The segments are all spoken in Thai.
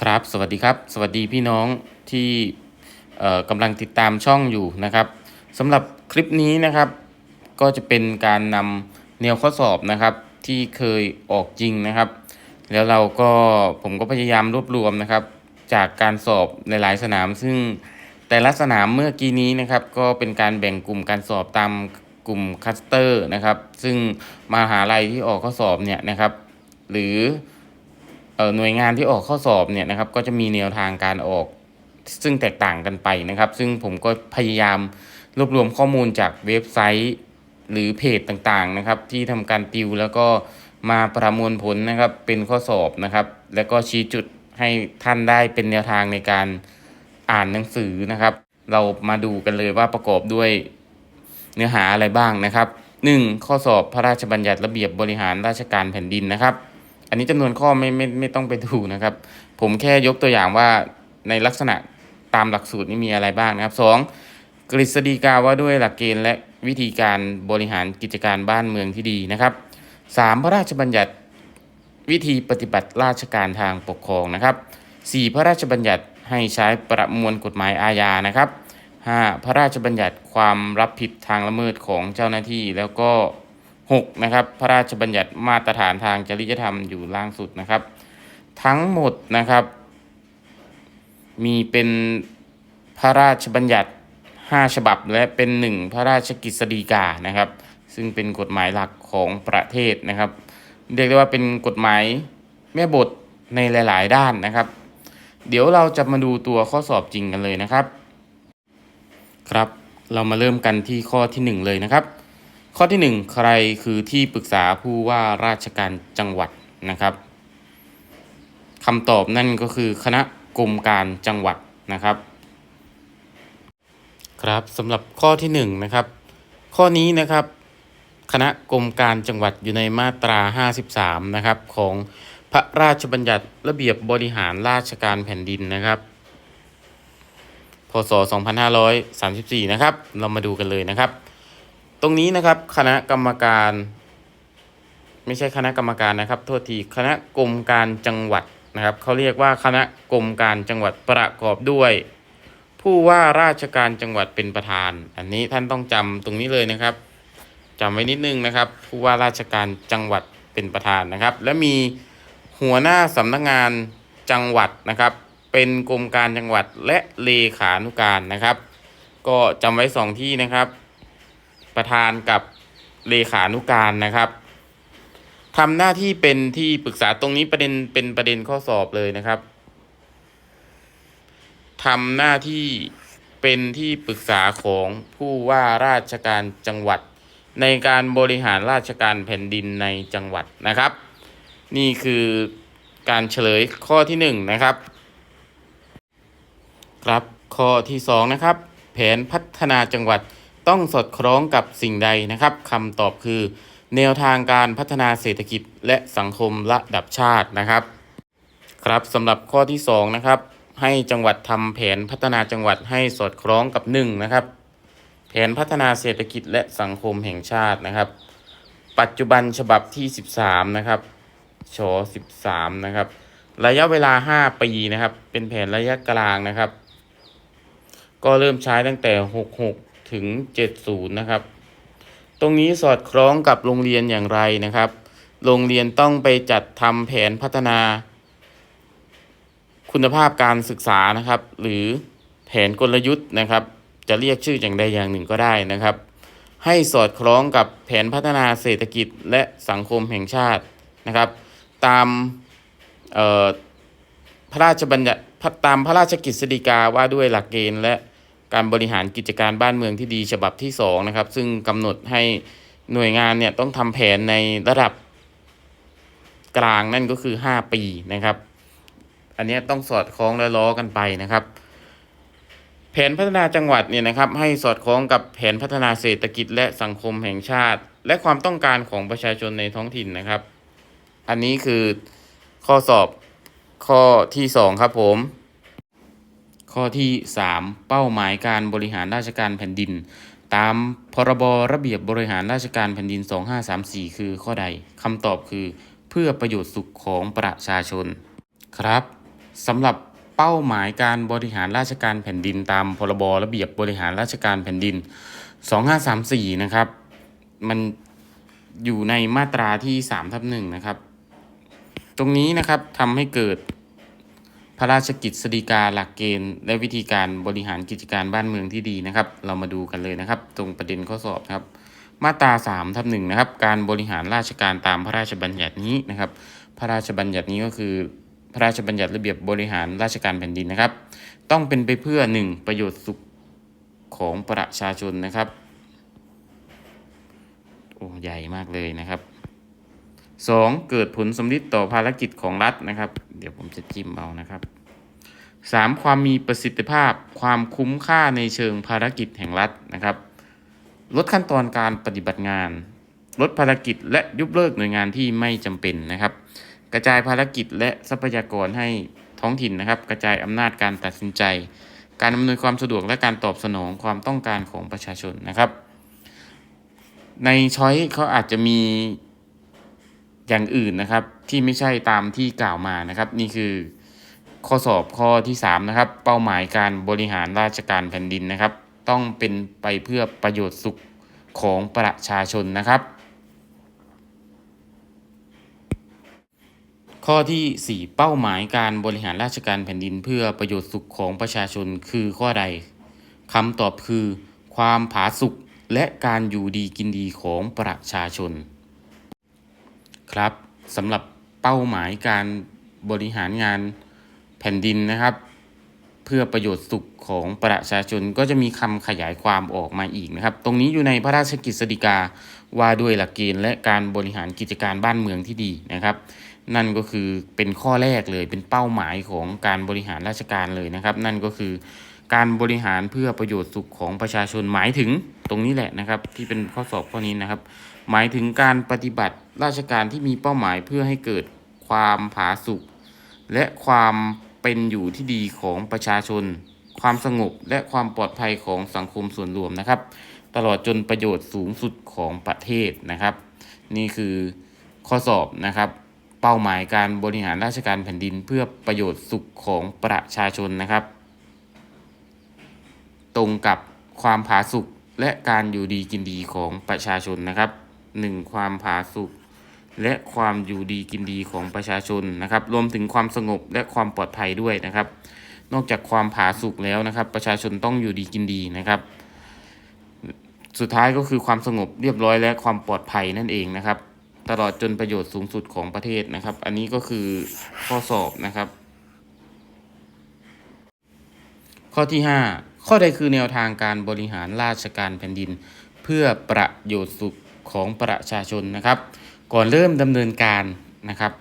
ครับ สวัสดีครับ สวัสดีพี่น้องที่กำลังติดตามช่องอยู่นะครับสำหรับคลิปนี้นะครับ ก็จะเป็นการนำแนวข้อสอบนะครับ ที่เคยออกจริงนะครับ แล้วเราก็ผมก็พยายามรวบรวมนะครับ จากการสอบในหลายสนาม ซึ่งแต่ละสนามเมื่อกี้นี้นะครับ ก็เป็นการแบ่งกลุ่มการสอบตามกลุ่มคัสเตอร์นะครับ ซึ่งมาหาลัยที่ออกข้อสอบเนี่ยนะครับ หรือ หน่วยงานที่ออกข้อสอบเนี่ยนะครับก็จะมีแนวทางการออกซึ่งแตกต่างกันไปนะครับ ซึ่งผมก็พยายามรวบรวมข้อมูลจากเว็บไซต์ หรือเพจต่างๆนะครับ ที่ทำการติวแล้วก็มาประมวลผลนะครับเป็นข้อสอบนะครับ แล้วก็ชี้จุดให้ท่านได้เป็นแนวทางในการอ่านหนังสือนะครับ เรามาดูกันเลยว่าประกอบด้วยเนื้อหาอะไรบ้างนะครับ 1. ข้อสอบพระราชบัญญัติระเบียบบริหารราชการแผ่นดินนะครับ อันนี้จำนวนข้อไม่ไม่ไม่ต้องไปดูนะครับ ผมแค่ยกตัวอย่างว่าในลักษณะตามหลักสูตรนี้มีอะไรบ้างนะครับ 2. กฤษฎีกาว่าด้วยหลักเกณฑ์และวิธีการบริหารกิจการบ้านเมืองที่ดีนะครับ 3. พระราชบัญญัติวิธีปฏิบัติราชการทางปกครองนะครับ 4. พระราชบัญญัติให้ใช้ประมวลกฎหมายอาญานะครับ 5. พระราชบัญญัติความรับผิดทางละเมิดของเจ้าหน้าที่แล้วก็ 6. นะครับพระราชบัญญัติมาตรฐานทางจริยธรรมอยู่ล่างสุดนะครับ ทั้งหมดนะครับ มีเป็นพระราชบัญญัติ 5 ฉบับและเป็น 1 พระราชกฤษฎีกานะครับ ซึ่งเป็นกฎหมายหลักของประเทศนะครับ เรียกได้ว่าเป็นกฎหมายแม่บทในหลาย ๆ ด้านนะครับ เดี๋ยวเราจะมาดูตัวข้อสอบจริงกันเลยนะครับ ครับเรามาเริ่มกันที่ข้อทีหนึ่1 เลยนะครับ ข้อที่ 1 ใครคือที่ปรึกษาผู้ว่าราชการจังหวัดนะครับคำตอบนั่นก็คือคณะกรมการจังหวัดนะครับ ครับสำหรับข้อที่1นะครับ ข้อนี้นะครับ คณะกรมการจังหวัดอยู่ในมาตรา 53 นะครับของพระราชบัญญัติระเบียบบริหารราชการแผ่นดินนะครับ พศ 2534 นะครับ เรามาดูกันเลยนะครับ ตรงนี้นะครับคณะกรรมการ ไม่ใช่คณะกรรมการนะครับ โทษทีคณะกรมการจังหวัดนะครับเขาเรียกว่าคณะกรมการจังหวัดประกอบด้วย ผู้ว่าราชการจังหวัดเป็นประธาน อันนี้ท่านต้องจำตรงนี้เลยนะครับจำไว้นิดนึงนะครับ ผู้ว่าราชการจังหวัดเป็นประธานนะครับ และมีหัวหน้าสำนักงานจังหวัดนะครับ เป็นกรมการจังหวัดและเลขานุการนะครับ ก็จำไว้สองที่นะครับ ประธานกับเลขานุการนะครับทำหน้าที่เป็นที่ปรึกษาตรงนี้ประเด็นเป็นประเด็นข้อสอบเลยนะครับทำหน้าที่เป็นที่ปรึกษาของผู้ว่าราชการจังหวัด ในการบริหารราชการแผ่นดินในจังหวัดนะครับ นี่คือการเฉลยข้อที่หนึ่งนะครับ ครับข้อที่สองนะครับ แผนพัฒนาจังหวัด ต้องสอดคล้องกับสิ่งใดนะครับคำตอบคือ แนวทางการพัฒนาเศรษฐกิจและสังคมระดับชาตินะครับ ครับสำหรับข้อที่สองนะครับให้จังหวัดทำแผนพัฒนาจังหวัดให้สอดคล้องกับหนึ่งนะครับแผนพัฒนาเศรษฐกิจและสังคมแห่งชาตินะครับ ปัจจุบันฉบับที่ 13นะครับช13นะครับ ระยะเวลา 5 ปีนะครับ เป็นแผนระยะกลางนะครับ ก็เริ่มใช้ตั้งแต่ 66 ถึง 70 นะครับ ตรงนี้สอดคล้องกับโรงเรียนอย่างไรนะครับ โรงเรียนต้องไปจัดทำแผนพัฒนา คุณภาพการศึกษานะครับ หรือแผนกลยุทธ์นะครับ จะเรียกชื่ออย่างใดอย่างหนึ่งก็ได้นะครับ ให้สอดคล้องกับแผนพัฒนาเศรษฐกิจและสังคมแห่งชาตินะครับ ตามพระราชบัญญัติตามพระราชกฤษฎีกาว่าด้วยหลักเกณฑ์และ การบริหารกิจการบ้านเมืองที่ดีฉบับที่2นะครับซึ่งกำหนดให้หน่วยงานเนี่ยต้องทำแผนในระดับกลางนั่นก็คือ 5 ปีนะครับ อันนี้ต้องสอดคล้องและล้อกันไปนะครับ แผนพัฒนาจังหวัดเนี่ยนะครับให้สอดคล้องกับแผนพัฒนาเศรษฐกิจและสังคมแห่งชาติ และความต้องการของประชาชนในท้องถิ่นนะครับ อันนี้คือข้อสอบข้อที่สองครับผม ข้อที่ 3 เป้าหมายการบริหารราชการแผ่นดิน ตามพรบระเบียบบริหารราชการแผ่นดิน 2534 คือข้อใดคำตอบคือ เพื่อประโยชน์สุขของประชาชน ครับสำหรับเป้าหมายการบริหารราชการแผ่นดิน ตามพรบระเบียบบริหารราชการแผ่นดิน 2534 นะครับ มันอยู่ในมาตราที่3ทับหนึ่งนะครับ ตรงนี้นะครับทำให้เกิด พระราชกิจสฎีกาหลักเกณฑ์ และวิธีการบริหารกิจการบ้านเมืองที่ดีนะครับ เรามาดูกันเลยนะครับ ตรงประเด็นข้อสอบครับ มาตรา3ทับหนึ่งนะครับ การบริหารราชการตามพระราชบัญญัตินี้นะครับ พระราชบัญญัตินี้ก็คือ พระราชบัญญัติระเบียบบริหารราชการแผ่นดินนะครับ ต้องเป็นไปเพื่อ 1. ประโยชน์สุขของประชาชนนะครับ โอ้ใหญ่มากเลยนะครับ 2. เกิดผลสำลิดต่อภารกิจของรัฐนะครับ เดี๋ยวผมจะจิ้มเอานะครับ 3. ความมีประสิทธิภาพ ความคุ้มค่าในเชิงภารกิจแห่งรัฐนะครับ ลดขั้นตอนการปฏิบัติงาน ลดภารกิจและยุบเลิกหน่วยงานที่ไม่จำเป็นนะครับ กระจายภารกิจและทรัพยากรให้ท้องถิ่นนะครับ กระจายอำนาจการตัดสินใจ การอำนวยความสะดวกและการตอบสนองความต้องการของประชาชนนะครับ ในช้อยเขาอาจจะมี อย่างอื่นนะครับที่ไม่ใช่ตามที่กล่าวมานะครับ นี่คือข้อสอบข้อที่3นะครับเป้าหมายการบริหารราชการแผ่นดินนะครับ ต้องเป็นไปเพื่อประโยชน์สุขของประชาชนนะครับ ข้อที่ 4 เป้าหมายการบริหารราชการแผ่นดิน เพื่อประโยชน์สุขของประชาชนคือข้อใดคำตอบคือ ความผาสุกและการอยู่ดีกินดีของประชาชน ครับสำหรับเป้าหมายการบริหารงานแผ่นดินนะครับ เพื่อประโยชน์สุขของประชาชนก็จะมีคำขยายความออกมาอีกนะครับ ตรงนี้อยู่ในพระราชกฤษฎีกาว่าด้วยหลักเกณฑ์และการบริหารกิจการบ้านเมืองที่ดีนะครับ นั่นก็คือเป็นข้อแรกเลยเป็นเป้าหมายของการบริหารราชการเลยนะครับ นั่นก็คือการบริหารเพื่อประโยชน์สุขของประชาชนหมายถึงตรงนี้แหละนะครับ ที่เป็นข้อสอบข้อนี้นะครับ หมายถึงการปฏิบัติราชการที่มีเป้าหมายเพื่อให้เกิดความผาสุกและความเป็นอยู่ที่ดีของประชาชน ความสงบและความปลอดภัยของสังคมส่วนรวมนะครับ ตลอดจนประโยชน์สูงสุดของประเทศนะครับ นี่คือข้อสอบนะครับเป้าหมายการบริหารราชการแผ่นดินเพื่อประโยชน์สุขของประชาชนนะครับ ตรงกับความผาสุกและการอยู่ดีกินดีของประชาชนนะครับ หนึ่งความผาสุกและความอยู่ดีกินดีของประชาชนนะครับ รวมถึงความสงบและความปลอดภัยด้วยนะครับ นอกจากความผาสุกแล้วนะครับ ประชาชนต้องอยู่ดีกินดีนะครับ สุดท้ายก็คือความสงบเรียบร้อยและความปลอดภัยนั่นเองนะครับ ตลอดจนประโยชน์สูงสุดของประเทศนะครับ อันนี้ก็คือข้อสอบนะครับ ข้อที่ 5 ข้อใดคือแนวทางการบริหารราชการแผ่นดิน เพื่อประโยชน์สุข ของประชาชนนะครับ ก่อนเริ่มดำเนินการนะครับ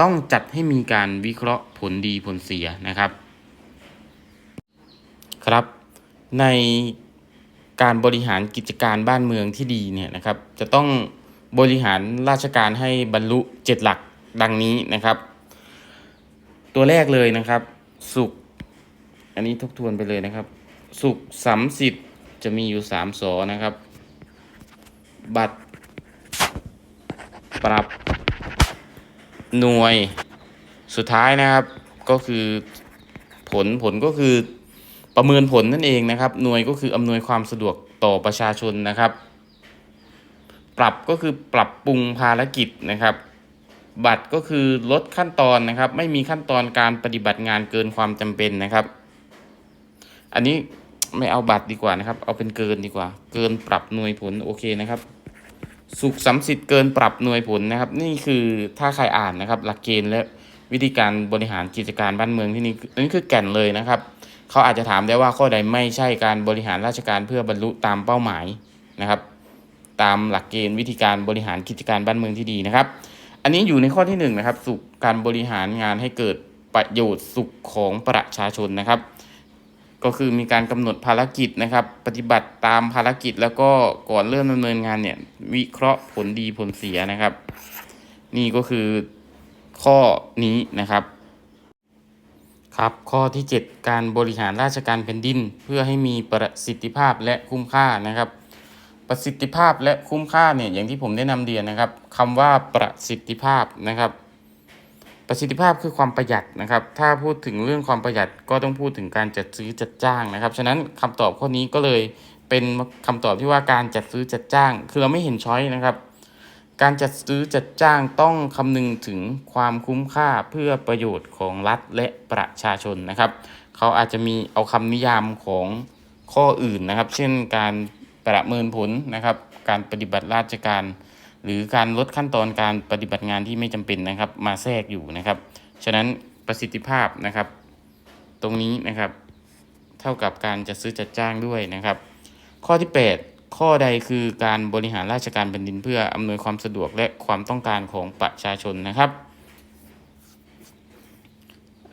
ต้องจัดให้มีการวิเคราะห์ผลดีผลเสียนะครับครับ ในการบริหารกิจการบ้านเมืองที่ดีเนี่ยนะครับ จะต้องบริหารราชการให้บรรลุ 7 หลักดังนี้นะครับ ตัวแรกเลยนะครับ สุข อันนี้ทบทวนไปเลยนะครับ สุขสัมสิทธิ์จะมีอยู่สามสอนะครับ บัตร ปรับ หน่วย สุดท้ายนะครับ ก็คือผลผลก็คือประเมินผลนั่นเองนะครับ หน่วยก็คืออำนวยความสะดวกต่อประชาชนนะครับ ปรับก็คือปรับปรุงภารกิจนะครับ บัตรก็คือลดขั้นตอนนะครับ ไม่มีขั้นตอนการปฏิบัติงานเกินความจำเป็นนะครับ อันนี้ ไม่เอาบัตรดีกว่านะครับ เอาเป็นเกินดีกว่า เกินปรับหน่วยผลโอเคนะครับ สุขสัมสิทธิ์เกินปรับหน่วยผลนะครับ นี่คือถ้าใครอ่านนะครับ หลักเกณฑ์และวิธีการบริหารกิจการบ้านเมืองที่นี่อันนี้คือแก่นเลยนะครับเขาอาจจะถามได้ว่าข้อใดไม่ใช่การบริหารราชการเพื่อบรรลุตามเป้าหมายนะครับ ตามหลักเกณฑ์วิธีการบริหารกิจการบ้านเมืองที่ดีนะครับ อันนี้อยู่ในข้อที่หนึ่งนะครับสุขการบริหารงานให้เกิดประโยชน์สุขของประชาชนนะครับ ก็คือมีการกำหนดภารกิจนะครับ ปฏิบัติตามภารกิจแล้วก็ก่อนเริ่มดำเนินงานเนี่ย วิเคราะห์ผลดีผลเสียนะครับ นี่ก็คือข้อนี้นะครับ ครับข้อที่ 7 การบริหารราชการแผ่นดิน เพื่อให้มีประสิทธิภาพและคุ้มค่านะครับ ประสิทธิภาพและคุ้มค่าเนี่ยอย่างที่ผมได้นำเรียนนะครับคำว่าประสิทธิภาพนะครับ ประสิทธิภาพคือความประหยัดนะครับ ถ้าพูดถึงเรื่องความประหยัดก็ต้องพูดถึงการจัดซื้อจัดจ้างนะครับ ฉะนั้นคำตอบข้อนี้ก็เลยเป็นคำตอบที่ว่าการจัดซื้อจัดจ้าง คือเราไม่เห็นช้อยนะครับ การจัดซื้อจัดจ้างต้องคำนึงถึงความคุ้มค่าเพื่อประโยชน์ของรัฐและประชาชนนะครับ เขาอาจจะมีเอาคำนิยามของข้ออื่นนะครับ เช่นการประเมินผลนะครับ การปฏิบัติราชการ หรือการลดขั้นตอนการปฏิบัติงานที่ไม่จำเป็นนะครับ มาแทรกอยู่นะครับ ฉะนั้นประสิทธิภาพนะครับ ตรงนี้นะครับ เท่ากับการจัดซื้อจัดจ้างด้วยนะครับ ข้อที่ 8 ข้อใดคือการบริหารราชการแผ่นดินเพื่ออำนวยความสะดวกและความต้องการของประชาชนนะครับ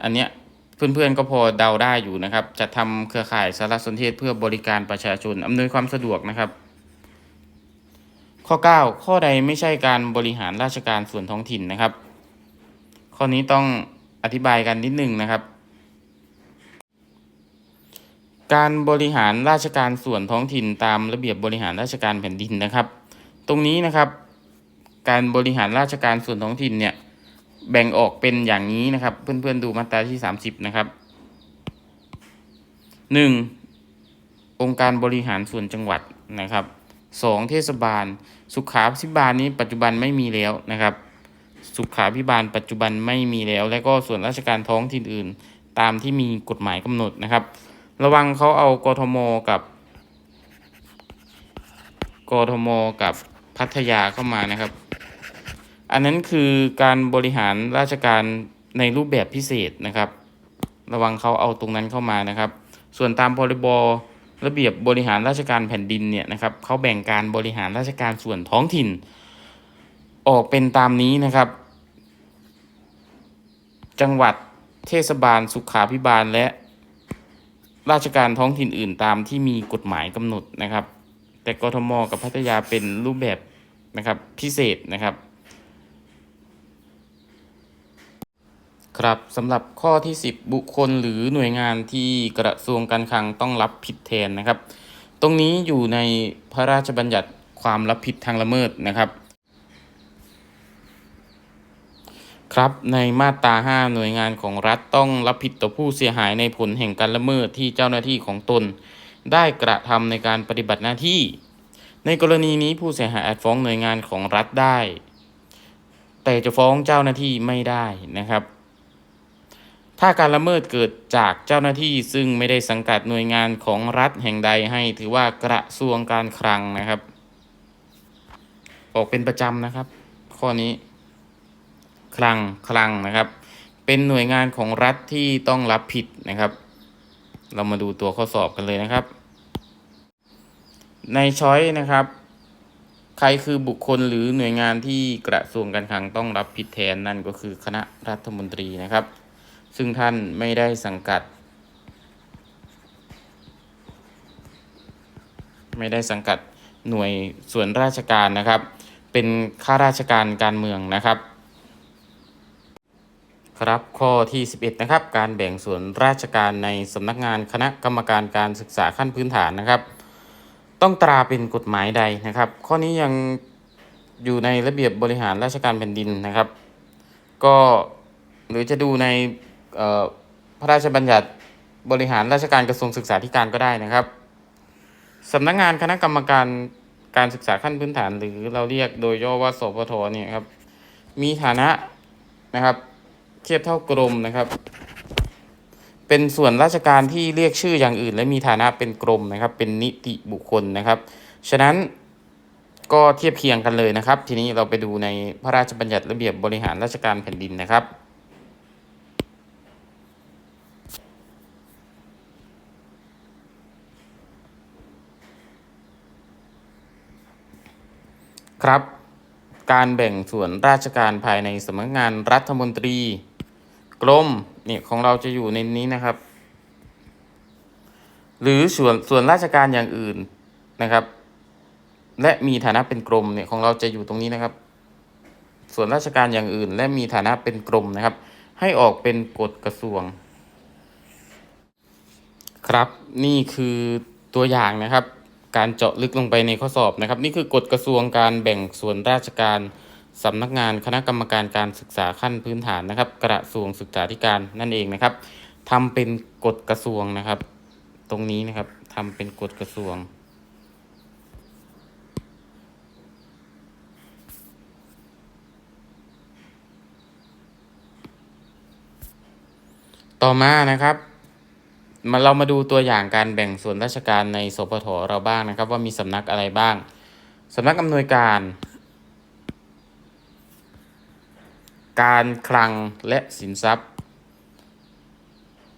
อันเนี้ยเพื่อนๆก็พอเดาได้อยู่นะครับ จะทำเครือข่ายสารสนเทศเพื่อบริการประชาชนอำนวยความสะดวกนะครับ ข้อ 9 ข้อใดไม่ใช่การบริหารราชการส่วนท้องถิ่นนะครับ ข้อนี้ต้องอธิบายกันนิดนึงนะครับ การบริหารราชการส่วนท้องถิ่นตามระเบียบบริหารราชการแผ่นดินนะครับ ตรงนี้นะครับ การบริหารราชการส่วนท้องถิ่นเนี่ยแบ่งออกเป็นอย่างนี้นะครับ เพื่อนๆดูมาตราที่ 30 นะครับ 1. องค์การบริหารส่วนจังหวัดนะครับ 2. เทศบาล สุขาภิบาลนี้ปัจจุบันไม่มีแล้วนะครับ สุขาภิบาลปัจจุบันไม่มีแล้ว และก็ส่วนราชการท้องถิ่นอื่น ตามที่มีกฎหมายกำหนดนะครับ ระวังเขาเอากทมกับกทมกับพัทยาเข้ามานะครับ อันนั้นคือการบริหารราชการในรูปแบบพิเศษนะครับ ระวังเขาเอาตรงนั้นเข้ามานะครับ ส่วนตามพรบร ระเบียบบริหารราชการแผ่นดินเนี่ยนะครับเขาแบ่งการบริหารราชการส่วนท้องถิ่น ออกเป็นตามนี้นะครับ จังหวัดเทศบาลสุขาภิบาลและราชการท้องถิ่นอื่นตามที่มีกฎหมายกำหนดนะครับ แต่กทมกับพัทยาเป็นรูปแบบนะครับพิเศษนะครับ ครับสำหรับข้อที่ 10 บุคคลหรือหน่วยงานที่กระทรวงการคลังต้องรับผิดแทนนะครับ ตรงนี้อยู่ในพระราชบัญญัติความรับผิดทางละเมิดนะครับ ครับในมาตรา 5 หน่วยงานของรัฐต้องรับผิดต่อผู้เสียหายในผลแห่งการละเมิดที่เจ้าหน้าที่ของตน ได้กระทำในการปฏิบัติหน้าที่ ในกรณีนี้ผู้เสียหายอาจฟ้องหน่วยงานของรัฐได้ แต่จะฟ้องเจ้าหน้าที่ไม่ได้นะครับ ถ้าการละเมิดเกิดจากเจ้าหน้าที่ซึ่งไม่ได้สังกัดหน่วยงานของรัฐแห่งใดให้ถือว่ากระทรวงการคลังนะครับ ออกเป็นประจำนะครับ ข้อนี้ คลังคลังนะครับ เป็นหน่วยงานของรัฐที่ต้องรับผิดนะครับ เรามาดูตัวข้อสอบกันเลยนะครับ ในช้อยนะครับ ใครคือบุคคลหรือหน่วยงานที่กระทรวงการคลังต้องรับผิดแทนนั่นก็คือคณะรัฐมนตรีนะครับ ซึ่งท่านไม่ได้สังกัด ไม่ได้สังกัดหน่วยส่วนราชการนะครับ เป็นข้าราชการการเมืองนะครับ ครับข้อที่ 11 นะครับ การแบ่งส่วนราชการในสำนักงานคณะกรรมการการศึกษาขั้นพื้นฐานนะครับ ต้องตราเป็นกฎหมายใดนะครับ ข้อนี้ยังอยู่ในระเบียบบริหารราชการแผ่นดินนะครับ ก็หรือจะดูใน พระราชบัญญัติบริหารราชการกระทรวงศึกษาธิการก็ได้นะครับสำนักงานคณะกรรมการการศึกษาขั้นพื้นฐาน หรือเราเรียกโดยย่อว่าสพทเนี่ยครับมีฐานะนะครับเทียบเท่ากรมนะครับ เป็นส่วนราชการที่เรียกชื่ออย่างอื่น และมีฐานะเป็นกรมนะครับ เป็นนิติบุคคลนะครับ ฉะนั้นก็เทียบเคียงกันเลยนะครับ ทีนี้เราไปดูในพระราชบัญญัติระเบียบบริหารราชการแผ่นดินนะครับ ครับ การแบ่งส่วนราชการภายในสำนักงานรัฐมนตรี กรมเนี่ยของเราจะอยู่ในนี้นะครับ หรือส่วนส่วนราชการอย่างอื่นนะครับ และมีฐานะเป็นกรมเนี่ยของเราจะอยู่ตรงนี้นะครับ ส่วนราชการอย่างอื่น และมีฐานะเป็นกรมนะครับ ให้ออกเป็นกฎกระทรวง ครับ นี่คือตัวอย่างนะครับ การเจาะลึกลงไปในข้อสอบนะครับ นี่คือกฎกระทรวงการแบ่งส่วนราชการสำนักงานคณะกรรมการการศึกษาขั้นพื้นฐานนะครับ กระทรวงศึกษาธิการนั่นเองนะครับทำเป็นกฎกระทรวงนะครับ ตรงนี้นะครับทำเป็นกฎกระทรวงต่อมานะครับ มาเรามาดูตัวอย่างการแบ่งส่วนราชการในสพทเราบ้างนะครับ ว่ามีสำนักอะไรบ้างสำนักอำนวยการ การคลังและสินทรัพย์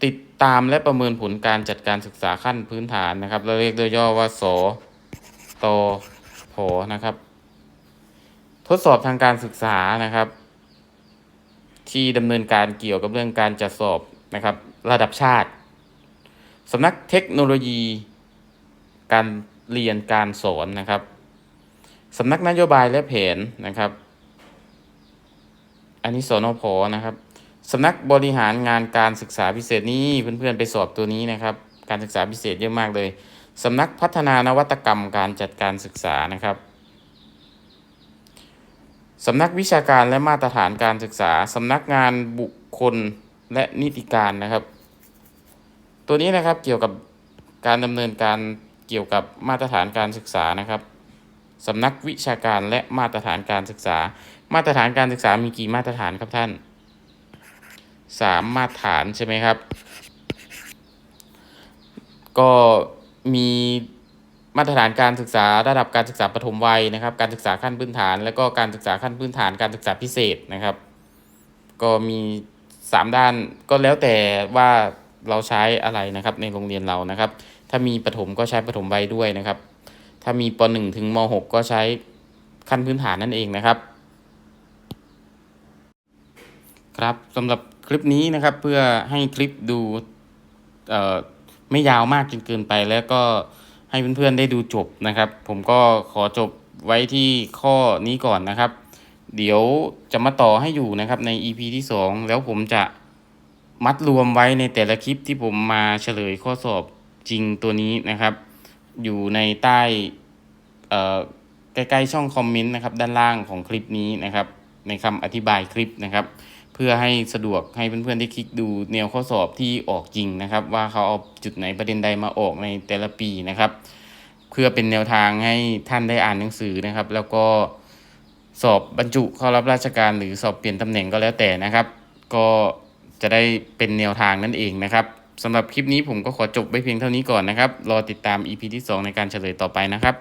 ติดตามและประเมินผลการจัดการศึกษาขั้นพื้นฐานนะครับ เราเรียกโดยย่อว่าสตพนะครับ ทดสอบทางการศึกษานะครับ ที่ดำเนินการเกี่ยวกับเรื่องการจัดสอบนะครับ ระดับชาติ สำนักเทคโนโลยี การเรียนการสอนนะครับสำนักนโยบายและแผนนะครับ อันนี้สนพนะครับสำนักบริหารงานการศึกษาพิเศษนี่เพื่อนๆไปสอบตัวนี้นะครับ การศึกษาพิเศษเยอะมากเลยสำนักพัฒนานวัตกรรมการจัดการศึกษานะครับสำนักวิชาการและมาตรฐานการศึกษาสำนักงานบุคคลและนิติการนะครับ ตัวนี้นะครับเกี่ยวกับการดำเนินการเกี่ยวกับมาตรฐานการศึกษานะครับสำนักวิชาการและมาตรฐานการศึกษา มาตรฐานการศึกษามีกี่มาตรฐานครับท่านสามมาตรฐานใช่ไหมครับ ก็มีมาตรฐานการศึกษาระดับการศึกษาปฐมวัยนะครับ การศึกษาขั้นพื้นฐาน แล้วก็การศึกษาขั้นพื้นฐานการศึกษาพิเศษนะครับ ก็มีสามด้านก็แล้วแต่ว่า เราใช้อะไรนะครับ ในโรงเรียนเรานะครับ ถ้ามีประถมก็ใช้ประถมวัยด้วยนะครับ ถ้ามีป .1 ถึงม .6 ก็ใช้ขั้นพื้นฐานนั่นเองนะครับ ครับสำหรับคลิปนี้นะครับเพื่อให้คลิปดูเอ่อไม่ยาวมากจนเกินไป แล้วก็ให้เพื่อนๆได้ดูจบนะครับ ผมก็ขอจบไว้ที่ข้อนี้ก่อนนะครับ เดี๋ยวจะมาต่อให้อยู่นะครับใน EP ที่ 2 แล้วผมจะ มัดรวมไว้ในแต่ละคลิปที่ผมมาเฉลยข้อสอบจริงตัวนี้นะครับ อยู่ในใต้เอ่อใกล้ๆช่องคอมเมนต์นะครับด้านล่างของคลิปนี้นะครับ ในคำอธิบายคลิปนะครับ เพื่อให้สะดวกให้เพื่อนๆได้คลิกดูแนวข้อสอบที่ออกจริงนะครับ ว่าเขาเอาจุดไหนประเด็นใดมาออกในแต่ละปีนะครับ เพื่อเป็นแนวทางให้ท่านได้อ่านหนังสือนะครับ แล้วก็สอบบรรจุเข้ารับราชการหรือสอบเปลี่ยนตำแหน่งก็แล้วแต่นะครับ ก็ จะได้เป็นแนวทางนั่นเองนะครับสำหรับคลิปนี้ผมก็ขอจบไว้เพียงเท่านี้ก่อนนะครับ รอติดตาม EP ที่ 2 ในการเฉลยต่อไปนะครับ